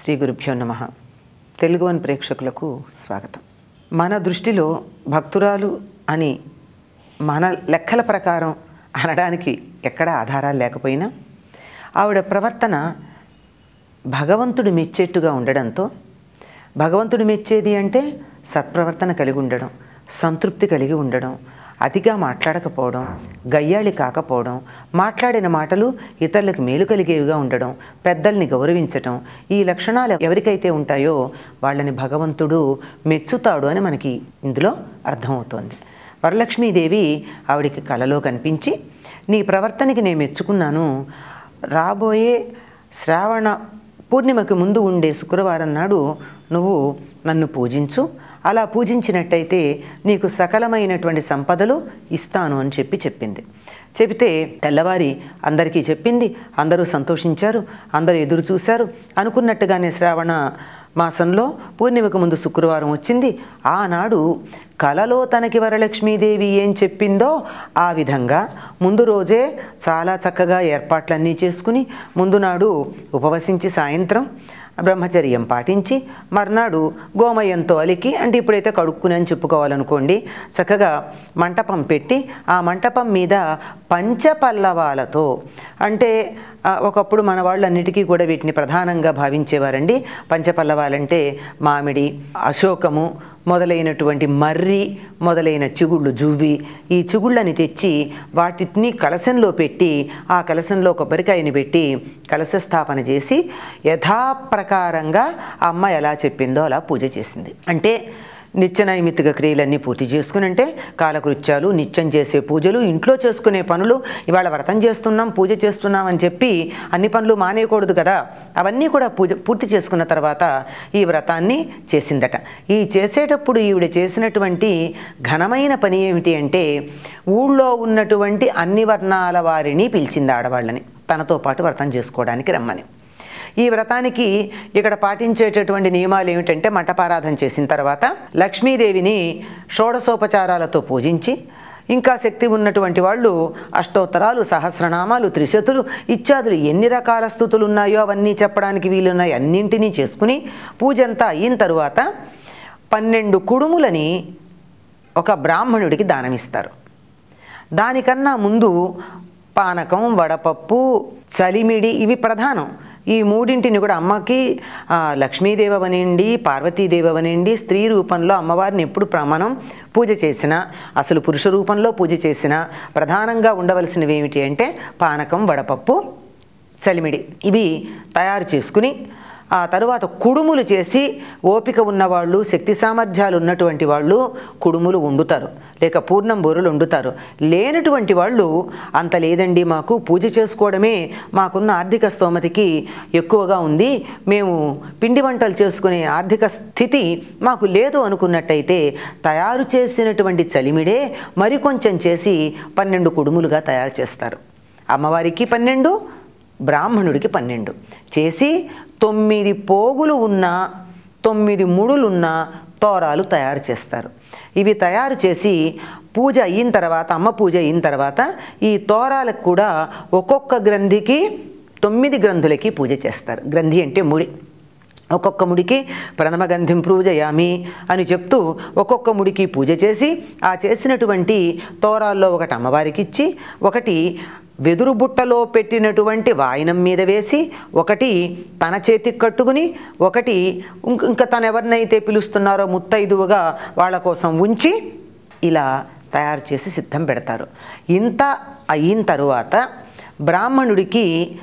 శ్రీ గురుభ్యో నమ. తెలుగు వన్ ప్రేక్షకులకు స్వాగతం. మన దృష్టిలో భక్తురాలు అని మన లెక్కల ప్రకారం అనడానికి ఎక్కడ ఆధారాలు లేకపోయినా ఆవిడ ప్రవర్తన భగవంతుడు మెచ్చేట్టుగా ఉండడంతో భగవంతుడు మెచ్చేది అంటే సత్ప్రవర్తన కలిగి ఉండడం సంతృప్తి కలిగి ఉండడం అతిగా మాట్లాడకపోవడం గయ్యాళి కాకపోవడం మాట్లాడిన మాటలు ఇతరులకు మేలు కలిగేవిగా ఉండడం పెద్దల్ని గౌరవించటం ఈ లక్షణాలు ఎవరికైతే ఉంటాయో వాళ్ళని భగవంతుడు మెచ్చుతాడు అని మనకి ఇందులో అర్థమవుతోంది. వరలక్ష్మీదేవి ఆవిడికి కలలో కనిపించి నీ ప్రవర్తనకి నేను మెచ్చుకున్నాను. రాబోయే శ్రావణ పూర్ణిమకి ముందు ఉండే శుక్రవారం నాడు నువ్వు నన్ను పూజించు. అలా పూజించినట్టయితే నీకు సకలమైనటువంటి సంపదలు ఇస్తాను అని చెప్పి చెప్పింది. చెబితే తెల్లవారి అందరికీ చెప్పింది అందరూ సంతోషించారు అందరూ ఎదురు చూశారు. అనుకున్నట్టుగానే శ్రావణ మాసంలో పూర్ణిమకు ముందు శుక్రవారం వచ్చింది. ఆనాడు కలలో తనకి వరలక్ష్మీదేవి ఏం చెప్పిందో ఆ విధంగా ముందు రోజే చాలా చక్కగా ఏర్పాట్లన్నీ చేసుకుని ముందు నాడు ఉపవసించి సాయంత్రం బ్రహ్మచర్యం పాటించి మర్నాడు గోమయంతో అలికి అంటే ఇప్పుడైతే కడుక్కుని అని చెప్పుకోవాలనుకోండి చక్కగా మంటపం పెట్టి ఆ మంటపం మీద పంచపల్లవాలతో అంటే ఒకప్పుడు మన వాళ్ళన్నిటికీ కూడా వీటిని ప్రధానంగా భావించేవారండి. పంచపల్లవాలంటే మామిడి అశోకము మొదలైనటువంటి మర్రి మొదలైన చిగుళ్ళు జువ్వి ఈ చిగుళ్ళని తెచ్చి వాటిని కలశంలో పెట్టి ఆ కలశంలో కొబ్బరికాయని పెట్టి కలశ స్థాపన చేసి యథాప్రకారంగా అమ్మ ఎలా చెప్పిందో అలా పూజ చేసింది. అంటే నిత్యనైమిత్తిక క్రియలన్నీ పూర్తి చేసుకుని అంటే కాలకృత్యాలు నిత్యం చేసే పూజలు ఇంట్లో చేసుకునే పనులు ఇవాళ వ్రతం చేస్తున్నాం పూజ చేస్తున్నాం అని చెప్పి అన్ని పనులు మానేయకూడదు కదా. అవన్నీ కూడా పూజ పూర్తి చేసుకున్న తర్వాత ఈ వ్రతాన్ని చేసిందట. ఈ చేసేటప్పుడు ఈవిడ చేసినటువంటి ఘనమైన పని ఏమిటి అంటే ఊళ్ళో ఉన్నటువంటి అన్ని వర్ణాల వారిని పిలిచింది ఆడవాళ్ళని. తనతో పాటు వ్రతం చేసుకోవడానికి రమ్మని. ఈ వ్రతానికి ఇక్కడ పాటించేటటువంటి నియమాలు ఏమిటంటే మంటపారాధన చేసిన తర్వాత లక్ష్మీదేవిని షోడసోపచారాలతో పూజించి ఇంకా శక్తి ఉన్నటువంటి వాళ్ళు అష్టోత్తరాలు సహస్రనామాలు త్రిశతులు ఇత్యాదులు ఎన్ని రకాల స్థుతులు ఉన్నాయో అవన్నీ చెప్పడానికి వీలున్నాయి. అన్నింటినీ చేసుకుని పూజంతా అయిన తరువాత పన్నెండు కుడుములని ఒక బ్రాహ్మణుడికి దానమిస్తారు. దానికన్నా ముందు పానకం వడపప్పు చలిమిడి ఇవి ప్రధానం. ఈ మూడింటిని కూడా అమ్మకి లక్ష్మీదేవి అవనండి పార్వతీదేవి అవనండి స్త్రీ రూపంలో అమ్మవారిని ఎప్పుడు ప్రమాణం పూజ చేసినా అసలు పురుష రూపంలో పూజ చేసినా ప్రధానంగా ఉండవలసినవి ఏమిటి అంటే పానకం వడపప్పు చలిమిడి. ఇవి తయారు చేసుకుని ఆ తరువాత కుడుములు చేసి ఓపిక ఉన్నవాళ్ళు శక్తి సామర్థ్యాలు ఉన్నటువంటి వాళ్ళు కుడుములు వండుతారు. లేక పూర్ణం బూరలు వండుతారు. లేనటువంటి వాళ్ళు అంత లేదండి మాకు పూజ చేసుకోవడమే మాకున్న ఆర్థిక స్తోమతికి ఎక్కువగా ఉంది. మేము పిండి వంటలు చేసుకునే ఆర్థిక స్థితి మాకు లేదు అనుకున్నట్టయితే తయారు చేసినటువంటి చలిమిడే మరికొంచెం చేసి పన్నెండు కుడుములుగా తయారు చేస్తారు. అమ్మవారికి పన్నెండు బ్రాహ్మణుడికి పన్నెండు. చేసి తొమ్మిది పోగులు ఉన్న తొమ్మిది ముడులున్న తోరాలు తయారు చేస్తారు. ఇవి తయారు చేసి పూజ అయిన తర్వాత అమ్మ పూజ అయిన తర్వాత ఈ తోరాలకు కూడా ఒక్కొక్క గ్రంథికి తొమ్మిది గ్రంథులకి పూజ చేస్తారు. గ్రంథి అంటే ముడి. ఒక్కొక్క ముడికి ప్రణమగంధిం పూజయామి అని చెప్తూ ఒక్కొక్క ముడికి పూజ చేసి ఆ చేసినటువంటి తోరాల్లో ఒకటి అమ్మవారికి ఇచ్చి ఒకటి వెదురు బుట్టలో పెట్టినటువంటి వాయినం మీద వేసి ఒకటి తన చేతికి కట్టుకుని ఒకటి ఇంక- ఇంకా తను ఎవరినైతే పిలుస్తున్నారో ముత్తైదువుగా వాళ్ళ కోసం ఉంచి ఇలా తయారు చేసి సిద్ధం పెడతారు. ఇంత అయిన తరువాత బ్రాహ్మణుడికి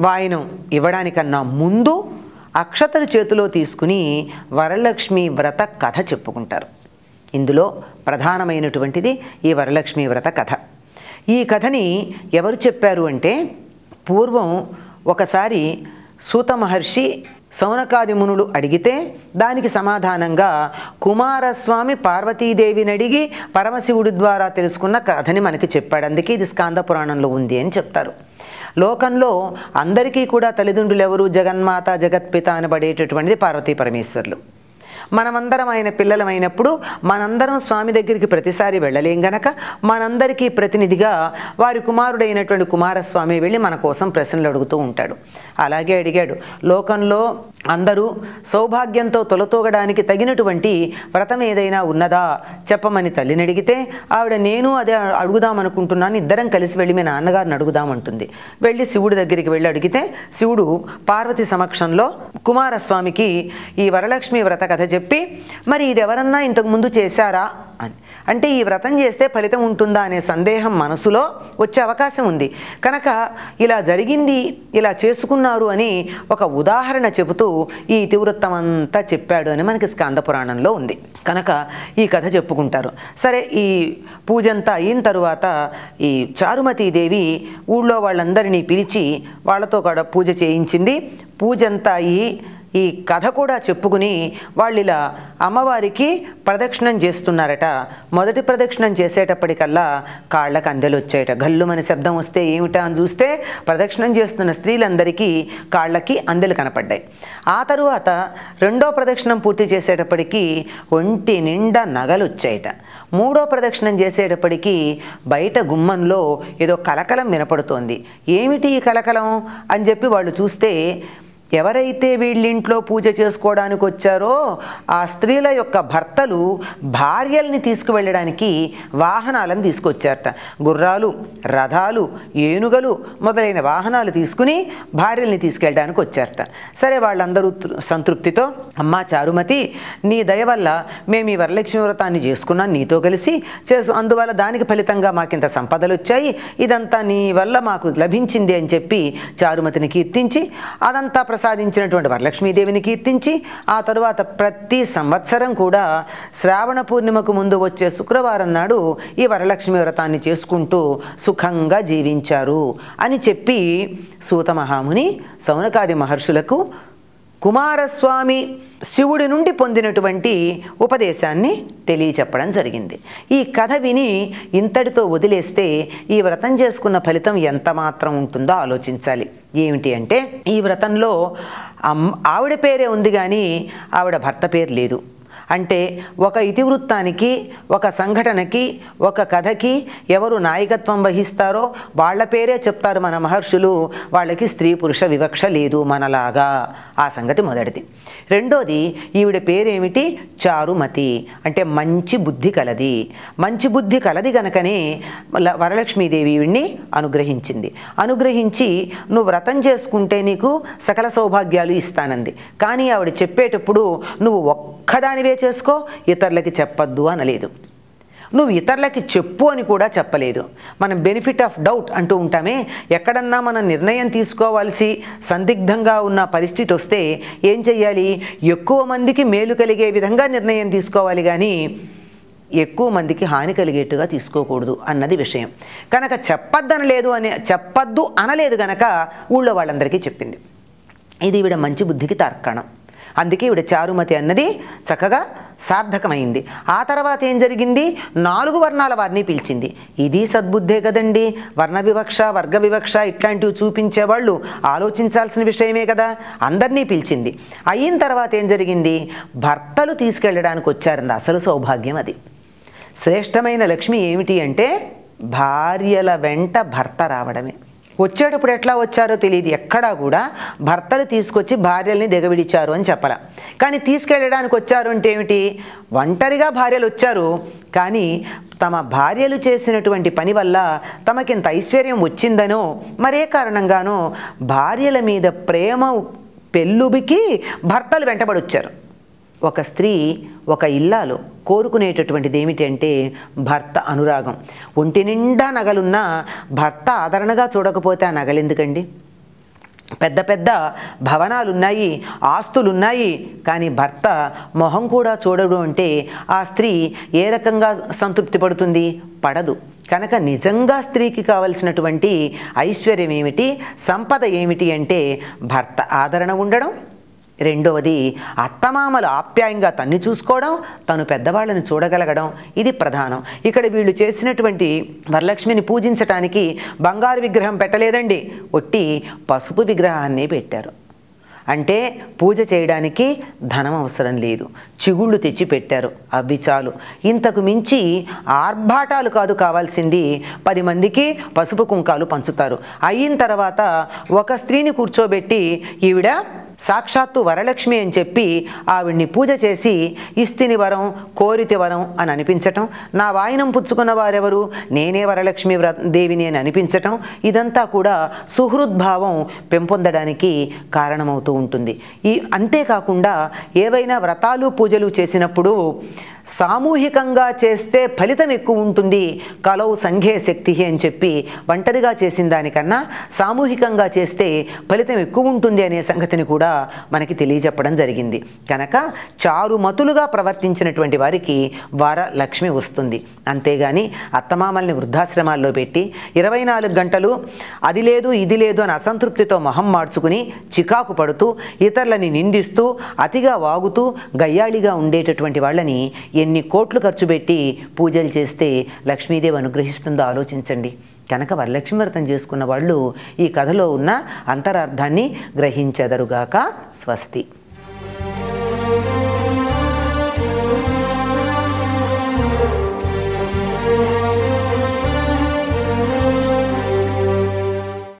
వాయనం ఇవ్వడానికన్నా ముందు అక్షతలు చేతిలో తీసుకుని వరలక్ష్మి వ్రత కథ చెప్పుకుంటారు. ఇందులో ప్రధానమైనటువంటిది ఈ వరలక్ష్మి వ్రత కథ. ఈ కథని ఎవరు చెప్పారు అంటే పూర్వం ఒకసారి సూత మహర్షి సౌనకాది మునులు అడిగితే దానికి సమాధానంగా కుమారస్వామి పార్వతీదేవిని అడిగి పరమశివుడి ద్వారా తెలుసుకున్న కథని మనకి చెప్పాడు. అందుకే ఇది స్కాంద పురాణంలో ఉంది అని చెప్తారు. లోకంలో అందరికీ కూడా తల్లిదండ్రులు ఎవరు? జగన్మాత జగత్పిత అనబడేటటువంటిది పార్వతీ పరమేశ్వర్లు. మనమందరం ఆయన పిల్లలమైనప్పుడు మనందరం స్వామి దగ్గరికి ప్రతిసారి వెళ్ళలేం గనక మనందరికీ ప్రతినిధిగా వారి కుమారుడైనటువంటి కుమారస్వామి వెళ్ళి మన కోసం ప్రశ్నలు అడుగుతూ ఉంటాడు. అలాగే అడిగాడు లోకంలో అందరూ సౌభాగ్యంతో తొలతూగడానికి తగినటువంటి వ్రతం ఏదైనా ఉన్నదా? చెప్పమని తల్లిని అడిగితే ఆవిడ నేను అదే అడుగుదామనుకుంటున్నాను ఇద్దరం కలిసి వెళ్ళి మీ నాన్నగారిని అడుగుదామంటుంది వెళ్ళి శివుడి దగ్గరికి వెళ్ళి అడిగితే శివుడు పార్వతి సమక్షంలో కుమారస్వామికి ఈ వరలక్ష్మి వ్రత కథ చెప్పి మరి ఇది ఎవరన్నా ఇంతకు ముందు చేశారా? అని. అంటే ఈ వ్రతం చేస్తే ఫలితం ఉంటుందా అనే సందేహం మనసులో వచ్చే అవకాశం ఉంది. కనుక ఇలా జరిగింది ఇలా చేసుకున్నారు అని ఒక ఉదాహరణ చెబుతూ ఈ ఇతివృత్తం అంతా చెప్పాడు అని మనకి స్కంద పురాణంలో ఉంది. కనుక ఈ కథ చెప్పుకుంటారు. సరే ఈ పూజంతా అయిన తరువాత ఈ చారుమతీదేవి ఊళ్ళో వాళ్ళందరినీ పిలిచి వాళ్ళతో కూడా పూజ చేయించింది. పూజంతా అయ్యి ఈ కథ కూడా చెప్పుకుని వాళ్ళు ఇలా అమ్మవారికి ప్రదక్షిణం చేస్తున్నారట. మొదటి ప్రదక్షిణం చేసేటప్పటికల్లా కాళ్ళకు అందెలు వచ్చాయట గల్లుమని శబ్దం వస్తే ఏమిటా అని చూస్తే ప్రదక్షిణం చేస్తున్న స్త్రీలందరికీ కాళ్ళకి అందెలు కనపడ్డాయి. ఆ తరువాత రెండో ప్రదక్షిణం పూర్తి చేసేటప్పటికీ ఒంటి నిండా నగలు వచ్చాయట మూడో ప్రదక్షిణం చేసేటప్పటికీ బయట గుమ్మంలో ఏదో కలకలం వినపడుతోంది. ఏమిటి ఈ కలకలం? అని చెప్పి వాళ్ళు చూస్తే ఎవరైతే వీళ్ళింట్లో పూజ చేసుకోవడానికి వచ్చారో ఆ స్త్రీల యొక్క భర్తలు భార్యల్ని తీసుకువెళ్ళడానికి వాహనాలను తీసుకొచ్చారట. గుర్రాలు రథాలు ఏనుగలు మొదలైన వాహనాలు తీసుకుని భార్యల్ని తీసుకెళ్ళడానికి వచ్చారట. సరే వాళ్ళందరూ సంతృప్తితో అమ్మా చారుమతి నీ దయ వల్ల మేము ఈ వరలక్ష్మి వ్రతాన్ని చేసుకున్నాం నీతో కలిసి చేసు అందువల్ల దానికి ఫలితంగా మాకింత సంపదలు వచ్చాయి ఇదంతా నీ వల్ల మాకు లభించింది అని చెప్పి చారుమతిని కీర్తించి అదంతా ప్రసాదించినటువంటి వరలక్ష్మీదేవిని కీర్తించి ఆ తరువాత ప్రతి సంవత్సరం కూడా శ్రావణ పూర్ణిమకు ముందు వచ్చే శుక్రవారం నాడు ఈ వరలక్ష్మి వ్రతాన్ని చేసుకుంటూ సుఖంగా జీవించారు అని చెప్పి సూత మహాముని సౌనకాది మహర్షులకు కుమారస్వామి శివుడి నుండి పొందినటువంటి ఉపదేశాన్ని తెలియచెప్పడం జరిగింది. ఈ కథ విని ఇంతటితో వదిలేస్తే ఈ వ్రతం చేసుకున్న ఫలితం ఎంత మాత్రం ఉంటుందో ఆలోచించాలి. ఏమిటి అంటే ఈ వ్రతంలో అమ్ ఆవిడ పేరే ఉంది కానీ ఆవిడ భర్త పేరు లేదు. అంటే ఒక ఇతివృత్తానికి ఒక సంఘటనకి ఒక కథకి ఎవరు నాయకత్వం వహిస్తారో వాళ్ళ పేరే చెప్తారు మన మహర్షులు. వాళ్ళకి స్త్రీ పురుష వివక్ష లేదు మనలాగా. ఆ సంగతి మొదటిది. రెండోది ఈవిడ పేరేమిటి? చారుమతి. అంటే మంచి బుద్ధి కలది. మంచి బుద్ధి కలది గనకనే ల- వరలక్ష్మీదేవి ఈవిడ్ని అనుగ్రహించింది. అనుగ్రహించి నువ్వు వ్రతం చేసుకుంటే నీకు సకల సౌభాగ్యాలు ఇస్తానంది. కానీ ఆవిడ చెప్పేటప్పుడు నువ్వు ఒక్కదానివే చేసుకో ఇతరులకి చెప్పొద్దు అనలేదు. నువ్వు ఇతరులకి చెప్పు అని కూడా చెప్పలేదు. మనం బెనిఫిట్ ఆఫ్ డౌట్ అంటూ ఉంటామే. ఎక్కడన్నా మనం నిర్ణయం తీసుకోవాల్సి సందిగ్ధంగా ఉన్న పరిస్థితి వస్తే ఏం చెయ్యాలి? ఎక్కువ మందికి మేలు కలిగే విధంగా నిర్ణయం తీసుకోవాలి కానీ ఎక్కువ మందికి హాని కలిగేట్టుగా తీసుకోకూడదు అన్నది విషయం. కనుక చెప్పొద్దనలేదు అనే చెప్పద్దు అనలేదు గనక ఊళ్ళో వాళ్ళందరికీ చెప్పింది. ఇది ఈవిడ మంచి బుద్ధికి తర్కణం. అందుకే ఈవిడ చారుమతి అన్నది చక్కగా సార్థకమైంది. ఆ తర్వాత ఏం జరిగింది? నాలుగు వర్ణాల వారిని పిలిచింది. ఇది సద్బుద్ధే కదండి? వర్ణ వివక్ష వర్గ వివక్ష ఇట్లాంటివి చూపించేవాళ్ళు ఆలోచించాల్సిన విషయమే కదా? అందరినీ పిలిచింది. అయిన తర్వాత ఏం జరిగింది? భర్తలు తీసుకెళ్ళడానికి వచ్చారండి. అసలు సౌభాగ్యం అది. శ్రేష్టమైన లక్ష్మి ఏమిటి అంటే భార్యల వెంట భర్త రావడమే. వచ్చేటప్పుడు ఎట్లా వచ్చారో తెలియదు ఎక్కడా కూడా భర్తలు తీసుకొచ్చి భార్యల్ని దిగవిడిచారు అని చెప్పాల. కానీ తీసుకెళ్ళడానికి వచ్చారు అంటే ఏమిటి? ఒంటరిగా భార్యలు వచ్చారు. కానీ తమ భార్యలు చేసినటువంటి పని వల్ల తమకింత ఐశ్వర్యం వచ్చిందనో మరే కారణంగానో భార్యల మీద ప్రేమ పెళ్ళుబికి భర్తలు వెంటబడి వచ్చారు ఒక స్త్రీ ఒక ఇల్లాలు కోరుకునేటటువంటిది ఏమిటంటే భర్త అనురాగం. ఒంటి నిండా నగలున్నా భర్త ఆదరణగా చూడకపోతే ఆ నగలు ఎందుకండి పెద్ద పెద్ద భవనాలున్నాయి ఆస్తులున్నాయి కానీ భర్త మొహం కూడా చూడడు అంటే ఆ స్త్రీ ఏ రకంగా సంతృప్తి పడుతుంది? పడదు. కనుక నిజంగా స్త్రీకి కావలసినటువంటి ఐశ్వర్యం ఏమిటి సంపద ఏమిటి అంటే భర్త ఆదరణ ఉండడం రెండవది అత్తమామలు ఆప్యాయంగా తన్ని చూసుకోవడం తను పెద్దవాళ్ళని చూడగలగడం. ఇది ప్రధానం. ఇక్కడ వీళ్ళు చేసినటువంటి వరలక్ష్మిని పూజించటానికి బంగారు విగ్రహం పెట్టలేదండి. ఒట్టి పసుపు విగ్రహాన్ని పెట్టారు. అంటే పూజ చేయడానికి ధనం అవసరం లేదు. చిగుళ్ళు తెచ్చి పెట్టారు. అవి చాలు. ఇంతకు మించి ఆర్భాటాలు కాదు కావాల్సింది. పది మందికి పసుపు కుంకాలు పంచుతారు. అయిన తర్వాత ఒక స్త్రీని కూర్చోబెట్టి ఈవిడ సాక్షాత్తు వరలక్ష్మి అని చెప్పి ఆవిడ్ని పూజ చేసి ఇస్తిని వరం కోరితి వరం అని అనిపించటం నా వాయినం పుచ్చుకున్న వారెవరు? నేనే వరలక్ష్మి వ్ర దేవిని అని అనిపించటం ఇదంతా కూడా సుహృద్భావం పెంపొందడానికి కారణమవుతూ ఉంటుంది. ఈ అంతేకాకుండా ఏవైనా వ్రతాలు పూజలు చేసినప్పుడు సామూహికంగా చేస్తే ఫలితం ఎక్కువ ఉంటుంది. కలవు సంఘే శక్తి అని చెప్పి ఒంటరిగా చేసిన దానికన్నా సామూహికంగా చేస్తే ఫలితం ఎక్కువ ఉంటుంది అనే సంగతిని కూడా మనకి తెలియజెప్పడం జరిగింది. కనుక చారుమతులుగా ప్రవర్తించినటువంటి వారికి వార లక్ష్మి వస్తుంది. అంతేగాని అత్తమామల్ని వృద్ధాశ్రమాల్లో పెట్టి ఇరవై నాలుగు గంటలు అది లేదు ఇది లేదు అని అసంతృప్తితో మొహం మార్చుకుని చికాకు పడుతూ ఇతరులని నిందిస్తూ అతిగా వాగుతూ గయ్యాళిగా ఉండేటటువంటి వాళ్ళని ఎన్ని కోట్లు ఖర్చు పెట్టి పూజలు చేస్తే లక్ష్మీదేవి అనుగ్రహిస్తుందో ఆలోచించండి. కనుక వరలక్ష్మి వ్రతం చేసుకున్న వాళ్ళు ఈ కథలో ఉన్న అంతరార్థాన్ని గ్రహించెదరుగాక. స్వస్తి.